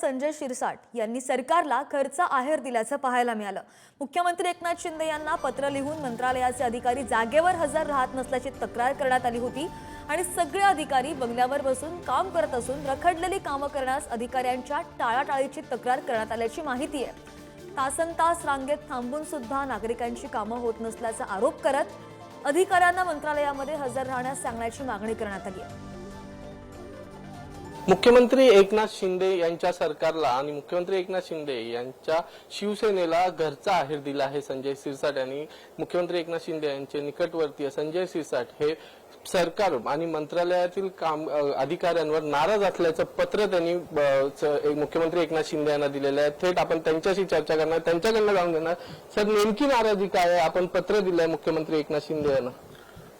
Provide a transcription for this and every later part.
संजय शिरसाट यांनी सरकारला खर्च आहेर दिल्याचं पाहायला मिळालं. मुख्यमंत्री एकनाथ शिंदे यांना पत्र लिहून मंत्रालयाचे अधिकारी जागेवर हजर राहत नसल्याची तक्रार करण्यात आली होती आणि सगळे अधिकारी बंगल्यावर बसून काम करत असून रखडलेली कामं करण्यास अधिकाऱ्यांच्या टाळाटाळीची तक्रार करण्यात आल्याची माहिती आहे. तासन तास रांगेत थांबून सुद्धा नागरिकांची कामं होत नसल्याचा आरोप करत अधिकाऱ्यांना मंत्रालयामध्ये हजर राहण्यास सांगण्याची मागणी करण्यात आली आहे. मुख्यमंत्री एकनाथ शिंदे यांच्या सरकारला आणि मुख्यमंत्री एकनाथ शिंदे यांच्या शिवसेनेला घरचा आहेर दिला आहे. संजय सिरसाट यांनी मुख्यमंत्री एकनाथ शिंदे यांचे निकटवर्तीय संजय सिरसाट हे सरकार आणि मंत्रालयातील काम अधिकाऱ्यांवर नाराज असल्याचं पत्र त्यांनी मुख्यमंत्री एकनाथ शिंदे यांना दिलेलं आहे. थेट आपण त्यांच्याशी चर्चा करणार त्यांच्याकडनं जाऊन घेणार. सर नेमकी नाराजी काय आहे? आपण पत्र दिलंय मुख्यमंत्री एकनाथ शिंदे यांना.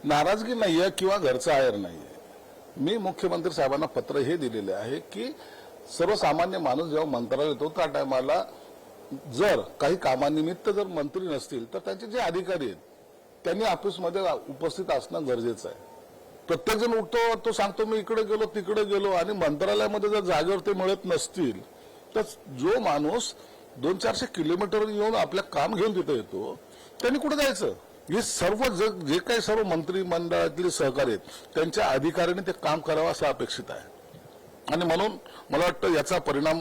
नाराजगी नाहीये किंवा घरचा आहेर नाहीये. मी मुख्यमंत्री साहेबांना पत्र हे दिलेले आहे की सर्वसामान्य माणूस जेव्हा मंत्रालयात येतो त्या टायमाला जर काही कामानिमित्त जर मंत्री नसतील तर त्यांचे जे अधिकारी आहेत त्यांनी ऑफिसमध्ये उपस्थित असणं गरजेचं आहे. प्रत्येकजण उठतो तो सांगतो मी इकडे गेलो तिकडे गेलो. आणि मंत्रालयामध्ये जर जागेवर ते मिळत नसतील तर जो माणूस दोन चारशे किलोमीटर येऊन आपलं काम घेऊन तिथं येतो त्यांनी कुठे जायचं? हे सर्व जग जे काही सर्व मंत्रिमंडळातले सहकारी आहेत त्यांच्या अधिकाऱ्याने ते काम करावं असं अपेक्षित आहे. आणि म्हणून मला वाटतं याचा परिणाम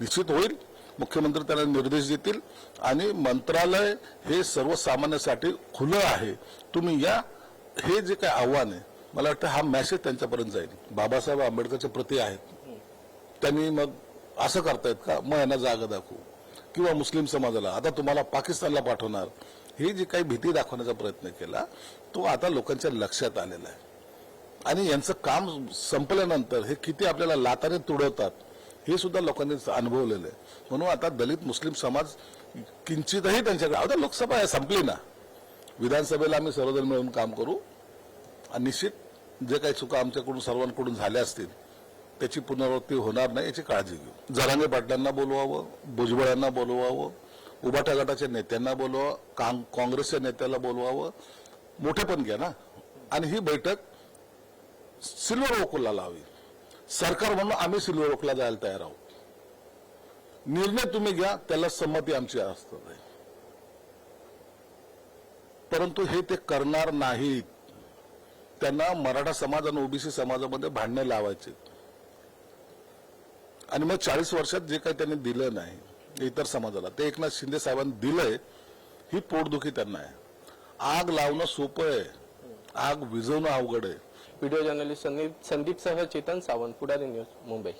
निश्चित होईल. मुख्यमंत्री त्यांना निर्देश देतील. आणि मंत्रालय हे सर्वसामान्यांसाठी खुलं आहे. तुम्ही या हे जे काही आव्हान आहे मला वाटतं हा मॅसेज त्यांच्यापर्यंत जाईल. बाबासाहेब आंबेडकरचे प्रती आहेत. त्यांनी मग असं करतायत का? मग यांना जागा दाखवू. किंवा मुस्लिम समाजाला आता तुम्हाला पाकिस्तानला पाठवणार. ही जी काही भीती दाखवण्याचा प्रयत्न केला तो आता लोकांच्या लक्षात आलेला आहे. आणि यांचं काम संपल्यानंतर हे किती आपल्याला लाताने तुडवतात हे सुद्धा लोकांनी अनुभवलेलं आहे. म्हणून आता दलित मुस्लिम समाज किंचितही त्यांच्याकडे आता लोकसभा आहे संपली ना. विधानसभेला आम्ही सर्वजण मिळून काम करू. आणि निश्चित जे काही चुका आमच्याकडून सर्वांकडून झाल्या असतील त्याची पुनरावृत्ती होणार नाही याची काळजी घेऊ. जरांगे पाटलांना बोलवावं भुजबळांना बोलवावं उभाटा गटाच्या नेत्यांना बोलवावं काँ- काँग्रेसच्या नेत्याला बोलवावं. मोठे पण घ्या ना. आणि ही बैठक सिल्वर ओकला लावी. सरकार म्हणून आम्ही सिल्वर ओकला जायला तयार आहोत. निर्णय तुम्ही घ्या त्याला संमती आमची असतात परंतु हे ते करणार नाहीत. त्यांना मराठा समाज आणि ओबीसी समाजामध्ये भांडणे लावायचे. आणि मग चाळीस वर्षात जे काही त्यांनी दिलं नाही इतर समाजाला. ते एकनाथ शिंदे साहेबांनी दिलंय ही पोटदुखी त्यांना आहे. आग लावणं सोपं आहे. आग विझवणं अवघड आहे. व्हिडिओ जर्नलिस्ट संदीप संदीप सह चेतन सावंत पुढारी न्यूज मुंबई.